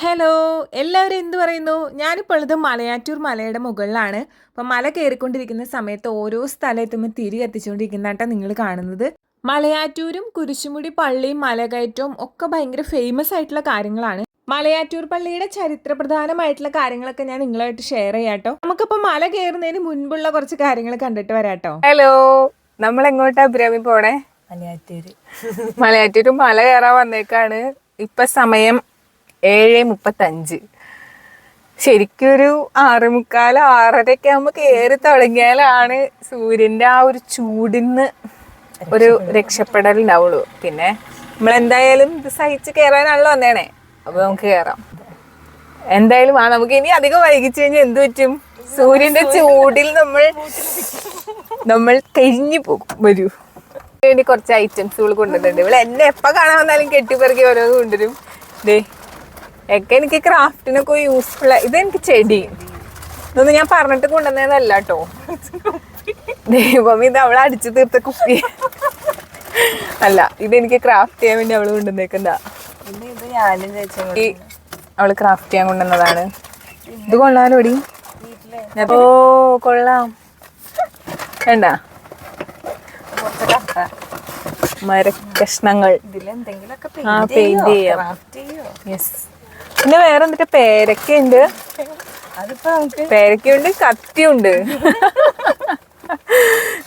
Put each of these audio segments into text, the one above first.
Hello എല്ലാവരും എന്ത് പറയുന്നു? ഞാനിപ്പോൾ ഉള്ളത് മലയാറ്റൂർ മലയുടെ മുകളിലാണ്. അപ്പം മല കയറിക്കൊണ്ടിരിക്കുന്ന സമയത്ത് ഓരോ സ്ഥലത്തും തിരി കത്തിച്ചുകൊണ്ടിരിക്കുന്നതായിട്ടാണ് നിങ്ങൾ കാണുന്നത്. മലയാറ്റൂരും കുരിശുമുടി പള്ളിയും മലകയറ്റവും ഒക്കെ ഭയങ്കര ഫേമസ് ആയിട്ടുള്ള കാര്യങ്ങളാണ്. മലയാറ്റൂർ പള്ളിയുടെ ചരിത്രപ്രധാനമായിട്ടുള്ള കാര്യങ്ങളൊക്കെ ഞാൻ നിങ്ങളായിട്ട് ഷെയർ ചെയ്യാട്ടോ നമുക്കിപ്പോൾ മല കയറുന്നതിന് മുൻപുള്ള കുറച്ച് കാര്യങ്ങൾ കണ്ടിട്ട് വരാട്ടോ ഹലോ നമ്മൾ എങ്ങോട്ടാ അഭിരാമി പോണേ? മലയാറ്റൂര്. മലയാറ്റൂര് മല കയറാൻ വന്നേക്കാണ്. ഇപ്പൊ സമയം ഏഴ് മുപ്പത്തഞ്ച്. ശരിക്കും ഒരു ആറ് മുക്കാൽ ആറരയൊക്കെ ആകുമ്പോൾ കയറി തുടങ്ങിയാലാണ് സൂര്യന്റെ ആ ഒരു ചൂടിന്ന് ഒരു രക്ഷപ്പെടൽ ഉണ്ടാവുള്ളൂ പിന്നെ നമ്മൾ എന്തായാലും ഇത് സഹിച്ച് കയറാനാണല്ലോ വന്നേണേ. അപ്പോൾ നമുക്ക് കയറാം എന്തായാലും ആ നമുക്ക് ഇനി അധികം വൈകിച്ചു കഴിഞ്ഞാൽ എന്ത് പറ്റും? സൂര്യന്റെ ചൂടിൽ നമ്മൾ നമ്മൾ കരിഞ്ഞു പോകും. വരൂ. വേണ്ടി കുറച്ച് ഐറ്റംസുകൾ കൊണ്ടുവന്നിട്ടുണ്ട്. ഇവിടെ എന്നെ എപ്പോൾ കാണാൻ വന്നാലും കെട്ടിപ്പെറുക്കി ഓരോന്ന് കൊണ്ടുവരും. ദേ ഒക്കെ എനിക്ക് ക്രാഫ്റ്റിനൊക്കെ യൂസ്ഫുൾ ഇത് എനിക്ക് ചെടി. ഇതൊന്നും ഞാൻ പറഞ്ഞിട്ട് കൊണ്ടുവന്നതല്ല കേട്ടോ ദൈവം ഇത് അവൾ അടിച്ചു തീർത്ത കുപ്പി. അല്ല ഇതെനിക്ക് ക്രാഫ്റ്റ് ചെയ്യാൻ വേണ്ടി അവൾ കൊണ്ടുവന്നേക്കണ്ട അവൾ ക്രാഫ്റ്റ് ചെയ്യാൻ കൊണ്ടുവന്നതാണ്. ഇത് കൊള്ളാലോടി. ഓ കൊള്ളാം. വേണ്ട മരക്കഷ്ണങ്ങൾ. ആ പെയിന്റ് ചെയ്യോ? യെസ് പിന്നെ വേറെ എന്നിട്ട് പേരക്ക ഉണ്ട് പേരക്കുണ്ട് നമുക്ക് പേരക്കയുണ്ട് കത്തിയുണ്ട്.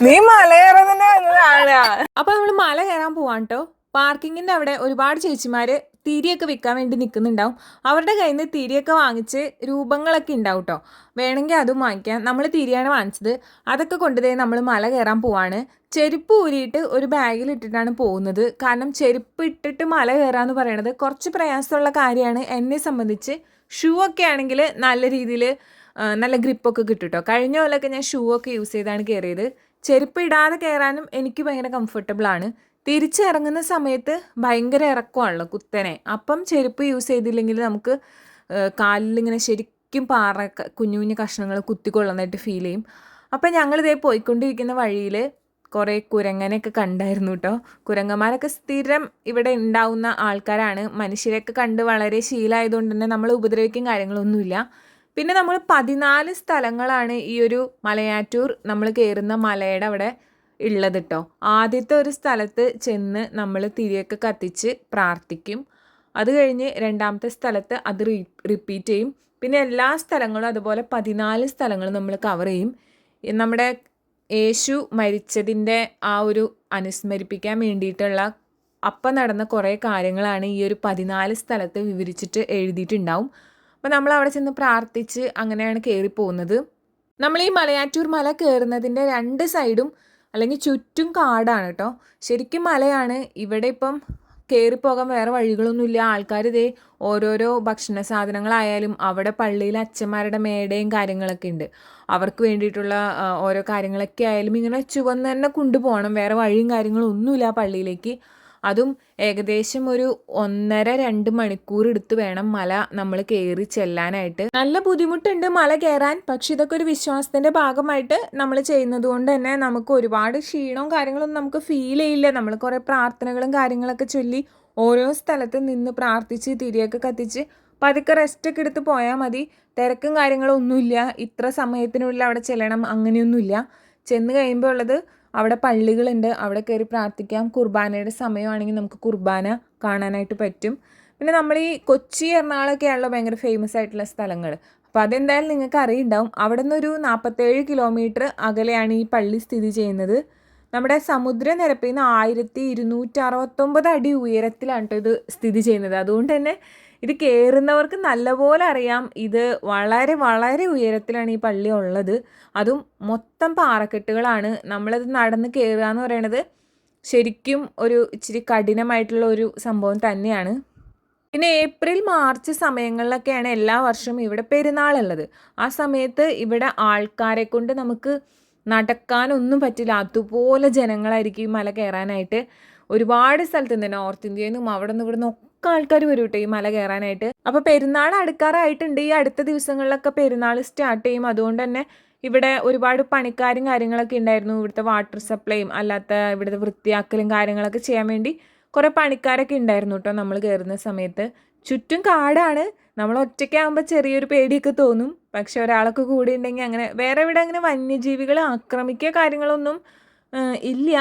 നീ മല വന്നതാണ് അപ്പോൾ നമ്മൾ മല കയറാൻ പോവാൻ കേട്ടോ പാർക്കിങ്ങിന്റെ അവിടെ ഒരുപാട് ചേച്ചിമാർ തിരിയൊക്കെ വിൽക്കാൻ വേണ്ടി നിൽക്കുന്നുണ്ടാവും അവരുടെ കയ്യിൽ നിന്ന് തിരിയൊക്കെ വാങ്ങിച്ച് രൂപങ്ങളൊക്കെ ഉണ്ടാവും കേട്ടോ വേണമെങ്കിൽ അതും വാങ്ങിക്കാം. നമ്മൾ തിരിയാണ് വാങ്ങിച്ചത്. അതൊക്കെ കൊണ്ടുപോയി നമ്മൾ മല കയറാൻ പോവാണ്. ചെരുപ്പ് ഊരിയിട്ട് ഒരു ബാഗിൽ ഇട്ടിട്ടാണ് പോകുന്നത്. കാരണം ചെരുപ്പ് ഇട്ടിട്ട് മല കയറാന്ന് പറയണത് കുറച്ച് പ്രയാസമുള്ള കാര്യമാണ്. എന്നെ സംബന്ധിച്ച് ഷൂ ഒക്കെ ആണെങ്കിൽ നല്ല രീതിയിൽ നല്ല ഗ്രിപ്പൊക്കെ കിട്ടും കേട്ടോ കഴിഞ്ഞ പോലെയൊക്കെ ഞാൻ ഷൂ ഒക്കെ യൂസ് ചെയ്താണ് കയറിയത്. ചെരുപ്പ് ഇടാതെ കയറാനും എനിക്ക് ഭയങ്കര കംഫർട്ടബിൾ ആണ്. തിരിച്ചിറങ്ങുന്ന സമയത്ത് ഭയങ്കര ഇറക്കമാണല്ലോ കുത്തനെ. അപ്പം ചെരുപ്പ് യൂസ് ചെയ്തില്ലെങ്കിൽ നമുക്ക് കാലിലിങ്ങനെ ശരിക്കും പാറ കുഞ്ഞു കുഞ്ഞു കഷ്ണങ്ങൾ കുത്തിക്കൊള്ളുന്നതായിട്ട് ഫീൽ ചെയ്യും. അപ്പം ഞങ്ങളിതേ പോയിക്കൊണ്ടിരിക്കുന്ന വഴിയിൽ കുറേ കുരങ്ങനെയൊക്കെ കണ്ടായിരുന്നു കേട്ടോ കുരങ്ങന്മാരൊക്കെ സ്ഥിരം ഇവിടെ ഉണ്ടാവുന്ന ആൾക്കാരാണ്. മനുഷ്യരെയൊക്കെ കണ്ട് വളരെ ശീലമായതുകൊണ്ട് തന്നെ നമ്മൾ ഉപദ്രവിക്കും കാര്യങ്ങളൊന്നുമില്ല. പിന്നെ നമ്മൾ പതിനാല് സ്ഥലങ്ങളാണ് ഈ ഒരു മലയാറ്റൂർ നമ്മൾ കയറുന്ന മലയുടെ അവിടെ ഉള്ളത് കേട്ടോ ആദ്യത്തെ ഒരു സ്ഥലത്ത് ചെന്ന് നമ്മൾ തിരിയൊക്കെ കത്തിച്ച് പ്രാർത്ഥിക്കും. അത് കഴിഞ്ഞ് രണ്ടാമത്തെ സ്ഥലത്ത് അത് റിപ്പീറ്റ് ചെയ്യും. പിന്നെ എല്ലാ സ്ഥലങ്ങളും അതുപോലെ പതിനാല് സ്ഥലങ്ങൾ നമ്മൾ കവർ ചെയ്യും. നമ്മുടെ യേശു മരിച്ചതിന്റെ ആ ഒരു അനുസ്മരിപ്പിക്കാൻ വേണ്ടിയിട്ടുള്ള അപ്പം നടന്ന കുറേ കാര്യങ്ങളാണ് ഈ ഒരു പതിനാല് സ്ഥലത്ത് വിവരിച്ചിട്ട് എഴുതിയിട്ടുണ്ടാവും. അപ്പോൾ നമ്മൾ അവിടെ ചെന്ന് പ്രാർത്ഥിച്ച് അങ്ങനെയാണ് കയറി പോകുന്നത് നമ്മൾ ഈ മലയാറ്റൂർ മല കയറുന്നതിന്റെ രണ്ട് സൈഡും അല്ലെങ്കിൽ ചുറ്റും കാടാണ് കേട്ടോ. ശരിക്കും മലയാണ്. ഇവിടെ ഇപ്പം കയറിപ്പോകാൻ വേറെ വഴികളൊന്നുമില്ല. ആൾക്കാർ ഇതേ ഓരോരോ ഭക്ഷണ സാധനങ്ങളായാലും അവിടെ പള്ളിയിൽ അച്ഛന്മാരുടെ മേടയും കാര്യങ്ങളൊക്കെ ഉണ്ട്. അവർക്ക് വേണ്ടിയിട്ടുള്ള ഓരോ കാര്യങ്ങളൊക്കെ ആയാലും ഇങ്ങനെ ചുവന്ന് തന്നെ കൊണ്ടുപോകണം. വേറെ വഴിയും കാര്യങ്ങളും ഒന്നുമില്ല പള്ളിയിലേക്ക്. അതും ഏകദേശം ഒരു ഒന്നര രണ്ട് മണിക്കൂർ എടുത്ത് വേണം മല നമ്മൾ കയറി ചെല്ലാനായിട്ട്. നല്ല ബുദ്ധിമുട്ടുണ്ട് മല കയറാൻ പക്ഷെ ഇതൊക്കെ ഒരു വിശ്വാസത്തിന്റെ ഭാഗമായിട്ട് നമ്മൾ ചെയ്യുന്നത് കൊണ്ട് തന്നെ നമുക്ക് ഒരുപാട് ക്ഷീണവും കാര്യങ്ങളും നമുക്ക് ഫീൽ ചെയ്യില്ല. നമ്മൾ കുറേ പ്രാർത്ഥനകളും കാര്യങ്ങളൊക്കെ ചൊല്ലി ഓരോ സ്ഥലത്ത് നിന്ന് പ്രാർത്ഥിച്ച് തിരിയൊക്കെ കത്തിച്ച് പതുക്കെ റെസ്റ്റ് ഒക്കെ എടുത്ത് പോയാൽ മതി. തിരക്കും കാര്യങ്ങളും ഒന്നുമില്ല ഇത്ര സമയത്തിനുള്ളിൽ അവിടെ ചെല്ലണം അങ്ങനെയൊന്നുമില്ല. ചെന്ന് കഴിയുമ്പോൾ ഉള്ളത് അവിടെ പള്ളികളുണ്ട്. അവിടെ കയറി പ്രാർത്ഥിക്കാം. കുർബാനയുടെ സമയമാണെങ്കിൽ നമുക്ക് കുർബാന കാണാനായിട്ട് പറ്റും. പിന്നെ നമ്മൾ ഈ കൊച്ചി എറണാകുളമൊക്കെയാണല്ലോ ഭയങ്കര ഫേമസ് ആയിട്ടുള്ള സ്ഥലങ്ങൾ. അപ്പോൾ അതെന്തായാലും നിങ്ങൾക്ക് അറിയുണ്ടാവും. അവിടെ നിന്നൊരു നാൽപ്പത്തേഴ് കിലോമീറ്റർ അകലെയാണ് ഈ പള്ളി സ്ഥിതി ചെയ്യുന്നത്. നമ്മുടെ സമുദ്രനിരപ്പിൽ നിന്ന് ആയിരത്തി ഇരുന്നൂറ്റി അറുപത്തൊമ്പത് അടി ഉയരത്തിലാണ് ഇത് സ്ഥിതി ചെയ്യുന്നത്. അതുകൊണ്ട് തന്നെ ഇത് കയറുന്നവർക്ക് നല്ലപോലെ അറിയാം. ഇത് വളരെ വളരെ ഉയരത്തിലാണ് ഈ പള്ളി ഉള്ളത്. അതും മൊത്തം പാറക്കെട്ടുകളാണ്. നമ്മളത് നടന്ന് കയറുക എന്ന് പറയണത് ശരിക്കും ഒരു ഇച്ചിരി കഠിനമായിട്ടുള്ള ഒരു സംഭവം തന്നെയാണ്. പിന്നെ ഏപ്രിൽ മാർച്ച് സമയങ്ങളിലൊക്കെയാണ് എല്ലാ വർഷവും ഇവിടെ പെരുന്നാളുള്ളത്. ആ സമയത്ത് ഇവിടെ ആൾക്കാരെ കൊണ്ട് നമുക്ക് നടക്കാനൊന്നും പറ്റില്ല. അതുപോലെ ജനങ്ങളായിരിക്കും ഈ മല കയറാനായിട്ട്. ഒരുപാട് സ്ഥലത്ത് നിന്ന് നോർത്ത് ഇന്ത്യയിൽ നിന്നും അവിടെ നിന്ന് ഇവിടെ നിന്നൊക്കെ ആൾക്കാർ വരും കേട്ടോ ഈ മല കയറാനായിട്ട് അപ്പോൾ പെരുന്നാൾ അടുക്കാറായിട്ടുണ്ട്. ഈ അടുത്ത ദിവസങ്ങളിലൊക്കെ പെരുന്നാൾ സ്റ്റാർട്ട് ചെയ്യും. അതുകൊണ്ട് തന്നെ ഇവിടെ ഒരുപാട് പണിക്കാരും കാര്യങ്ങളൊക്കെ ഉണ്ടായിരുന്നു. ഇവിടുത്തെ വാട്ടർ സപ്ലൈയും അല്ലാത്ത ഇവിടുത്തെ വൃത്തിയാക്കലും കാര്യങ്ങളൊക്കെ ചെയ്യാൻ വേണ്ടി കുറേ പണിക്കാരൊക്കെ ഉണ്ടായിരുന്നു കേട്ടോ നമ്മൾ കയറുന്ന സമയത്ത്. ചുറ്റും കാടാണ്. നമ്മൾ ഒറ്റയ്ക്കാകുമ്പോൾ ചെറിയൊരു പേടിയൊക്കെ തോന്നും. പക്ഷെ ഒരാളൊക്കെ കൂടി ഉണ്ടെങ്കിൽ അങ്ങനെ വേറെ ഇവിടെ അങ്ങനെ വന്യജീവികളെ ആക്രമിക്കുക കാര്യങ്ങളൊന്നും ഇല്ല.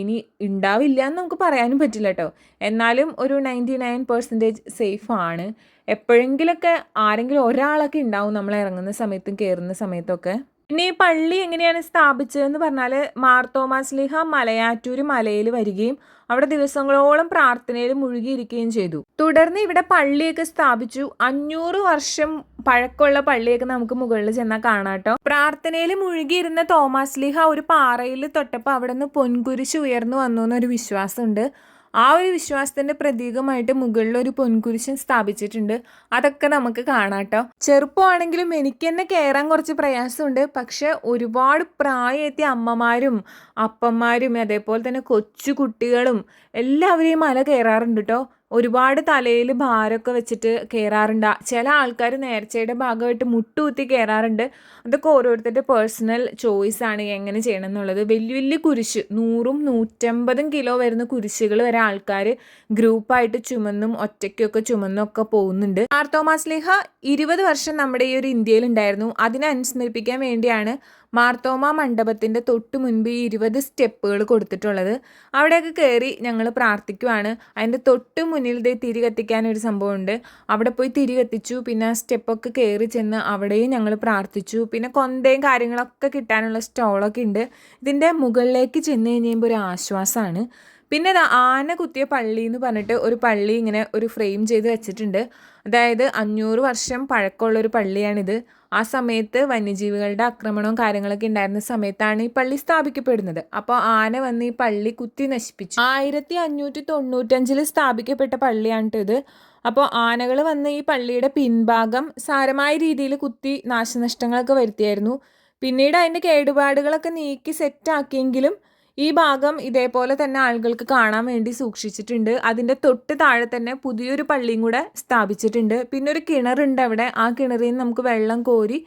ഇനി ഉണ്ടാവില്ല എന്ന് നമുക്ക് പറയാനും പറ്റില്ല കേട്ടോ എന്നാലും ഒരു നയന്റി നയൻ പെർസെന്റേജ് സേഫാണ് എപ്പോഴെങ്കിലൊക്കെ ആരെങ്കിലും ഒരാളൊക്കെ ഉണ്ടാവും നമ്മൾ ഇറങ്ങുന്ന സമയത്തും കയറുന്ന സമയത്തൊക്കെ. പിന്നെ ഈ പള്ളി എങ്ങനെയാണ് സ്ഥാപിച്ചതെന്ന് പറഞ്ഞാൽ മാർത്തോമാസ്ലിഹ മലയാറ്റൂർ മലയിൽ വരികയും അവിടെ ദിവസങ്ങളോളം പ്രാർത്ഥനയിൽ മുഴുകിയിരിക്കുകയും ചെയ്തു. തുടർന്ന് ഇവിടെ പള്ളിയൊക്കെ സ്ഥാപിച്ചു. അഞ്ഞൂറ് വർഷം പഴക്കമുള്ള പള്ളിയൊക്കെ നമുക്ക് മുകളിൽ ചെന്നാൽ കാണാട്ടോ പ്രാർത്ഥനയിൽ മുഴുകിയിരുന്ന തോമാസ് ലീഹ ഒരു പാറയിൽ തൊട്ടപ്പോൾ അവിടെ നിന്ന് പൊൻകുരിശ് ഉയർന്നു വന്നു എന്നൊരു വിശ്വാസമുണ്ട്. ആ ഒരു വിശ്വാസത്തിന്റെ പ്രതീകമായിട്ട് മുകളിൽ ഒരു പൊൻകുരിശൻ സ്ഥാപിച്ചിട്ടുണ്ട്. അതൊക്കെ നമുക്ക് കാണാട്ടോ. ചെറുപ്പമാണെങ്കിലും എനിക്ക് തന്നെ കയറാൻ കുറച്ച് പ്രയാസമുണ്ട്. പക്ഷെ ഒരുപാട് പ്രായമെത്തിയ അമ്മമാരും അപ്പന്മാരും അതേപോലെ തന്നെ കൊച്ചു കുട്ടികളും എല്ലാവരെയും മല കയറാറുണ്ട് കേട്ടോ ഒരുപാട് തലയിൽ ഭാരമൊക്കെ വെച്ചിട്ട് കയറാറുണ്ട് ചില ആൾക്കാർ നേർച്ചയുടെ ഭാഗമായിട്ട് മുട്ടുകുത്തി കയറാറുണ്ട് അതൊക്കെ ഓരോരുത്തരുടെ പേഴ്സണൽ ചോയ്സ് ആണ് എങ്ങനെ ചെയ്യണം എന്നുള്ളത് വലിയ വലിയ കുരിശ് നൂറും നൂറ്റമ്പതും കിലോ വരുന്ന കുരിശുകൾ വരെ ആൾക്കാർ ഗ്രൂപ്പായിട്ട് ചുമന്നും ഒറ്റയ്ക്കൊക്കെ ചുമന്നും ഒക്കെ പോകുന്നുണ്ട്. ആർത്തോമാസ്ലിഹ ലേഹ ഇരുപത് വർഷം നമ്മുടെ ഈ ഒരു ഇന്ത്യയിലുണ്ടായിരുന്നു അതിനെ അനുസ്മരിപ്പിക്കാൻ വേണ്ടിയാണ് മാർത്തോമ മണ്ഡപത്തിന്റെ തൊട്ട് മുൻപ് ഈ ഇരുപത് സ്റ്റെപ്പുകൾ കൊടുത്തിട്ടുള്ളത്. അവിടെയൊക്കെ കയറി ഞങ്ങൾ പ്രാർത്ഥിക്കുവാണ്. അതിന്റെ തൊട്ട് മുന്നിൽ ദേ തിരി കത്തിക്കാൻ ഒരു സംഭവമുണ്ട്. അവിടെ പോയി തിരി കത്തിച്ചു. പിന്നെ ആ സ്റ്റെപ്പൊക്കെ കയറി ചെന്ന് അവിടെയും ഞങ്ങൾ പ്രാർത്ഥിച്ചു. പിന്നെ കൊന്തയും കാര്യങ്ങളൊക്കെ കിട്ടാനുള്ള സ്റ്റോളൊക്കെ ഉണ്ട്. ഇതിന്റെ മുകളിലേക്ക് ചെന്ന് കഴിഞ്ഞുമ്പോൾ ഒരു ആശ്വാസമാണ്. പിന്നെ ആന കുത്തിയ പള്ളി എന്ന് പറഞ്ഞിട്ട് ഒരു പള്ളി ഇങ്ങനെ ഒരു ഫ്രെയിം ചെയ്ത് വെച്ചിട്ടുണ്ട്. അതായത് അഞ്ഞൂറ് വർഷം പഴക്കമുള്ള ഒരു പള്ളിയാണിത്. ആ സമയത്ത് വന്യജീവികളുടെ ആക്രമണവും കാര്യങ്ങളൊക്കെ ഉണ്ടായിരുന്ന സമയത്താണ് ഈ പള്ളി സ്ഥാപിക്കപ്പെടുന്നത്. അപ്പോൾ ആന വന്ന് ഈ പള്ളി കുത്തി നശിപ്പിച്ചു. ആയിരത്തി അഞ്ഞൂറ്റി തൊണ്ണൂറ്റഞ്ചിൽ സ്ഥാപിക്കപ്പെട്ട പള്ളിയാണ് ഇത് അപ്പോൾ ആനകൾ വന്ന് ഈ പള്ളിയുടെ പിൻഭാഗം സാരമായ രീതിയിൽ കുത്തി നാശനഷ്ടങ്ങളൊക്കെ വരുത്തിയായിരുന്നു. പിന്നീട് അതിന്റെ കേടുപാടുകളൊക്കെ നീക്കി സെറ്റാക്കിയെങ്കിലും ഈ ഭാഗം ഇതേപോലെ തന്നെ ആളുകൾക്ക് കാണാൻ വേണ്ടി സൂക്ഷിച്ചിട്ടുണ്ട്. അതിന്റെ തൊട്ട് താഴെ തന്നെ പുതിയൊരു പള്ളിയും കൂടെ സ്ഥാപിച്ചിട്ടുണ്ട്. പിന്നെ ഒരു കിണറുണ്ട് അവിടെ. ആ കിണറിൽ നിന്ന് നമുക്ക് വെള്ളം കോരി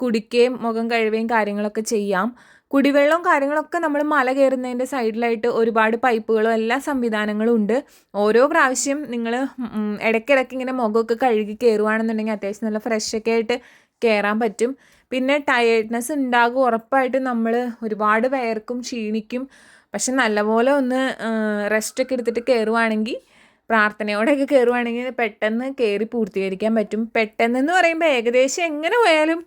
കുടിക്കുകയും മുഖം കഴുകുകയും കാര്യങ്ങളൊക്കെ ചെയ്യാം. കുടിവെള്ളവും കാര്യങ്ങളൊക്കെ നമ്മൾ മല കയറുന്നതിന്റെ സൈഡിലായിട്ട് ഒരുപാട് പൈപ്പുകളും എല്ലാ സംവിധാനങ്ങളും ഉണ്ട്. ഓരോ പ്രാവശ്യം നിങ്ങൾ ഇടയ്ക്കിടയ്ക്ക് ഇങ്ങനെ മുഖമൊക്കെ കഴുകി കയറുകയാണെന്നുണ്ടെങ്കിൽ അത്യാവശ്യം നല്ല ഫ്രഷൊക്കെ ആയിട്ട് കയറാൻ പറ്റും. പിന്നെ ടയേർഡ്നെസ് ഉണ്ടാകും. ഉറപ്പായിട്ടും നമ്മൾ ഒരുപാട് വയർക്കും ക്ഷീണിക്കും. പക്ഷെ നല്ലപോലെ ഒന്ന് റെസ്റ്റൊക്കെ എടുത്തിട്ട് കയറുവാണെങ്കിൽ പ്രാർത്ഥനയോടെയൊക്കെ കയറുവാണെങ്കിൽ പെട്ടെന്ന് കയറി പൂർത്തീകരിക്കാൻ പറ്റും. പെട്ടെന്ന് പറയുമ്പോൾ ഏകദേശം എങ്ങനെ പോയാലും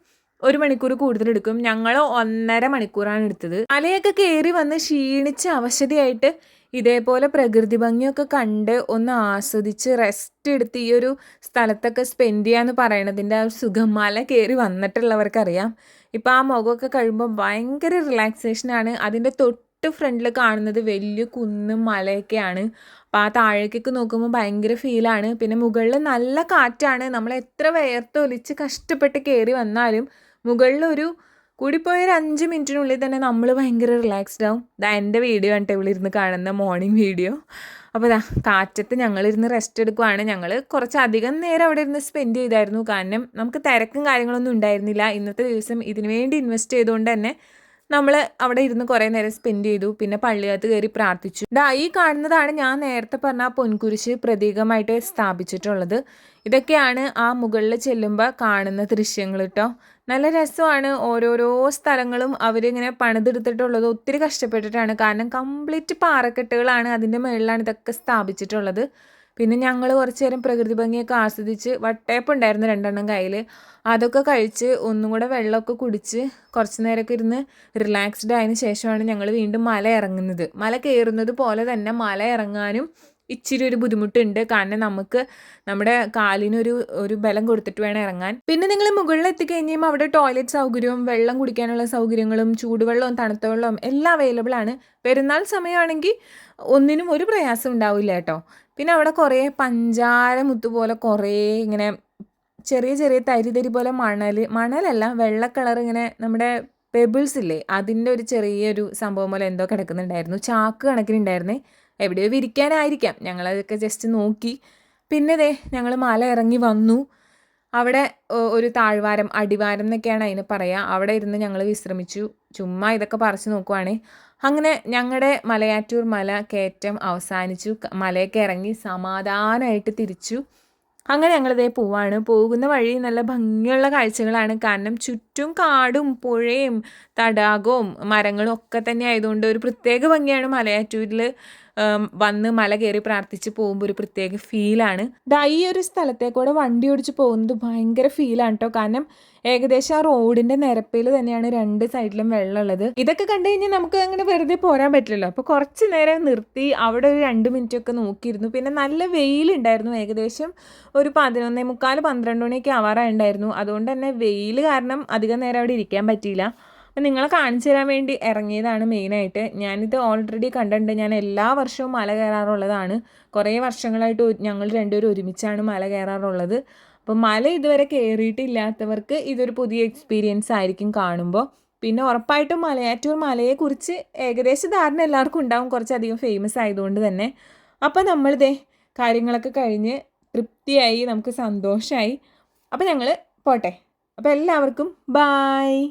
ഒരു മണിക്കൂർ കൂടുതൽ എടുക്കും. ഞങ്ങൾ ഒന്നര മണിക്കൂറാണ് എടുത്തത്. അലയൊക്കെ കയറി വന്ന് ക്ഷീണിച്ച് അവശതയായിട്ട് ഇതേപോലെ പ്രകൃതി ഭംഗിയൊക്കെ കണ്ട് ഒന്ന് ആസ്വദിച്ച് റെസ്റ്റ് എടുത്ത് ഈ ഒരു സ്ഥലത്തൊക്കെ സ്പെൻഡ് ചെയ്യാന്ന് പറയണതിന്റെ ആ ഒരു സുഖമാല കയറി വന്നിട്ടുള്ളവർക്കറിയാം. ഇപ്പം ആ മുഖമൊക്കെ കഴിയുമ്പോൾ ഭയങ്കര റിലാക്സേഷനാണ് അതിന്റെ തൊട്ട് ഫ്രണ്ടിൽ കാണുന്നത് വലിയ കുന്നും മലയൊക്കെയാണ്. അപ്പോൾ ആ താഴേക്കൊക്കെ നോക്കുമ്പോൾ ഭയങ്കര ഫീലാണ് പിന്നെ മുകളിൽ നല്ല കാറ്റാണ്. നമ്മൾ എത്ര വേർത്തൊലിച്ച് കഷ്ടപ്പെട്ട് കയറി വന്നാലും മുകളിലൊരു കൂടിപ്പോയ ഒരു അഞ്ച് മിനിറ്റിനുള്ളിൽ തന്നെ നമ്മൾ ഭയങ്കര റിലാക്സ്ഡ് ആവും. ഇതാ എന്റെ വീഡിയോ ആണ് ഇരുന്ന് കാണുന്ന മോർണിംഗ് വീഡിയോ അപ്പോൾ ഇതാ കാറ്റത്ത് ഞങ്ങളിരുന്ന് റെസ്റ്റ് എടുക്കുവാണ്. ഞങ്ങൾ കുറച്ചധികം നേരം അവിടെ ഇരുന്ന് സ്പെൻഡ് ചെയ്തായിരുന്നു. കാരണം നമുക്ക് തിരക്കും കാര്യങ്ങളൊന്നും ഉണ്ടായിരുന്നില്ല. ഇന്നത്തെ ദിവസം ഇതിനു വേണ്ടി ഇൻവെസ്റ്റ് ചെയ്തുകൊണ്ട് തന്നെ നമ്മൾ അവിടെ ഇരുന്ന് കുറേ നേരം സ്പെൻഡ് ചെയ്തു. പിന്നെ പള്ളിയകത്ത് കയറി പ്രാർത്ഥിച്ചു. ഡാ ഈ കാണുന്നതാണ് ഞാൻ നേരത്തെ പറഞ്ഞ പൊൻകുരിശ് പ്രതീകമായിട്ട് സ്ഥാപിച്ചിട്ടുള്ളത്. ഇതൊക്കെയാണ് ആ മുകളിൽ ചെല്ലുമ്പോൾ കാണുന്ന ദൃശ്യങ്ങൾ കേട്ടോ നല്ല രസമാണ്. ഓരോരോ സ്ഥലങ്ങളും അവരിങ്ങനെ പണിതെടുത്തിട്ടുള്ളത്. ഒത്തിരി കഷ്ടപ്പെട്ടിട്ടാണ്. കാരണം കംപ്ലീറ്റ് പാറക്കെട്ടുകളാണ് അതിന്റെ മുകളിലാണ് ഇതൊക്കെ സ്ഥാപിച്ചിട്ടുള്ളത്. പിന്നെ ഞങ്ങൾ കുറച്ച് നേരം പ്രകൃതി ഭംഗിയൊക്കെ ആസ്വദിച്ച് വട്ടയപ്പം ഉണ്ടായിരുന്നു രണ്ടെണ്ണം കയ്യിൽ അതൊക്കെ കഴിച്ച് ഒന്നും കൂടെ വെള്ളമൊക്കെ കുടിച്ച് കുറച്ച് നേരമൊക്കെ ഇരുന്ന് റിലാക്സ്ഡ് ആയതിന് ശേഷമാണ് ഞങ്ങൾ വീണ്ടും മല ഇറങ്ങുന്നത്. മല കയറുന്നത് പോലെ തന്നെ മല ഇറങ്ങാനും ഇച്ചിരി ഒരു ബുദ്ധിമുട്ടുണ്ട്. കാരണം നമുക്ക് നമ്മുടെ കാലിനൊരു ഒരു ബലം കൊടുത്തിട്ട് വേണം ഇറങ്ങാൻ. പിന്നെ നിങ്ങൾ മുകളിൽ എത്തിക്കഴിഞ്ഞാൽ അവിടെ ടോയ്ലറ്റ് സൗകര്യവും വെള്ളം കുടിക്കാനുള്ള സൗകര്യങ്ങളും ചൂടുവെള്ളവും തണുത്ത വെള്ളവും എല്ലാം അവൈലബിൾ ആണ്. പെരുന്നാൾ സമയമാണെങ്കിൽ ഒന്നിനും ഒരു പ്രയാസം ഉണ്ടാവില്ല കേട്ടോ. പിന്നെ അവിടെ കുറേ പഞ്ചാര മുത്ത് പോലെ കുറേ ഇങ്ങനെ ചെറിയ ചെറിയ തരി തരി പോലെ മണൽ മണലല്ല വെള്ള കളർ ഇങ്ങനെ നമ്മുടെ പെബിൾസ് ഇല്ലേ അതിന്റെ ഒരു ചെറിയൊരു സംഭവം പോലെ എന്തോ കിടക്കുന്നുണ്ടായിരുന്നു. ചാക്ക് കണക്കിനുണ്ടായിരുന്നേ. എവിടെയോ വിരിക്കാനായിരിക്കാം. ഞങ്ങളതൊക്കെ ജസ്റ്റ് നോക്കി. പിന്നെ ദേ ഞങ്ങൾ മല ഇറങ്ങി വന്നു. അവിടെ ഒരു താഴ്വാരം അടിവാരം എന്നൊക്കെയാണ് അതിന് പറയുക അവിടെ ഇരുന്ന് ഞങ്ങൾ വിശ്രമിച്ചു. ചുമ്മാ ഇതൊക്കെ പറിച്ചു നോക്കുവാണേ. അങ്ങനെ ഞങ്ങളുടെ മലയാറ്റൂർ മല കയറ്റം അവസാനിച്ചു. മലയൊക്കെ ഇറങ്ങി സമാധാനമായിട്ട് തിരിച്ചു. അങ്ങനെ ഞങ്ങളിതേ പോവാണ്. പോകുന്ന വഴി നല്ല ഭംഗിയുള്ള കാഴ്ചകളാണ്. കാരണം ചുറ്റും കാടും പുഴയും തടാകവും മരങ്ങളും ഒക്കെ തന്നെ ആയതുകൊണ്ട് ഒരു പ്രത്യേക ഭംഗിയാണ് മലയാറ്റൂരിൽ വന്ന് മല കയറി പ്രാർത്ഥിച്ച് പോകുമ്പോൾ ഒരു പ്രത്യേക ഫീലാണ് ദാ ഈ ഒരു സ്ഥലത്തേക്കൂടെ വണ്ടി ഓടിച്ച് പോകുന്നത് ഭയങ്കര ഫീലാണ് കേട്ടോ കാരണം ഏകദേശം ആ റോഡിന്റെ നിരപ്പിൽ തന്നെയാണ് രണ്ട് സൈഡിലും വെള്ളമുള്ളത്. ഇതൊക്കെ കണ്ടു കഴിഞ്ഞാൽ നമുക്ക് അങ്ങനെ വെറുതെ പോരാൻ പറ്റില്ലല്ലോ. അപ്പോൾ കുറച്ച് നേരം നിർത്തി അവിടെ ഒരു രണ്ട് മിനിറ്റ് ഒക്കെ നോക്കിയിരുന്നു. പിന്നെ നല്ല വെയിലുണ്ടായിരുന്നു. ഏകദേശം ഒരു പതിനൊന്നേ മുക്കാൽ പന്ത്രണ്ട് മണിയൊക്കെ ആവാറായിട്ടുണ്ടായിരുന്നു അതുകൊണ്ട് തന്നെ വെയിൽ കാരണം അധികം നേരം അവിടെ ഇരിക്കാൻ പറ്റിയില്ല. നിങ്ങളെ കാണിച്ചു തരാൻ വേണ്ടി ഇറങ്ങിയതാണ് മെയിനായിട്ട് ഞാനിത് ഓൾറെഡി കണ്ടിട്ടുണ്ട്. ഞാൻ എല്ലാ വർഷവും മല കയറാറുള്ളതാണ്. കുറേ വർഷങ്ങളായിട്ട് ഞങ്ങൾ രണ്ടുപേരും ഒരുമിച്ചാണ് മല കയറാറുള്ളത്. അപ്പോൾ മല ഇതുവരെ കയറിയിട്ടില്ലാത്തവർക്ക് ഇതൊരു പുതിയ എക്സ്പീരിയൻസ് ആയിരിക്കും കാണുമ്പോൾ. പിന്നെ ഉറപ്പായിട്ടും മലയാറ്റൂർ മലയെക്കുറിച്ച് ഏകദേശം ധാരണ എല്ലാവർക്കും ഉണ്ടാവും. കുറച്ചധികം ഫേമസ് ആയതുകൊണ്ട് തന്നെ. അപ്പോൾ നമ്മളിതേ കാര്യങ്ങളൊക്കെ കഴിഞ്ഞ് തൃപ്തിയായി നമുക്ക് സന്തോഷമായി അപ്പോൾ ഞങ്ങൾ പോട്ടെ. അപ്പോൾ എല്ലാവർക്കും ബായ്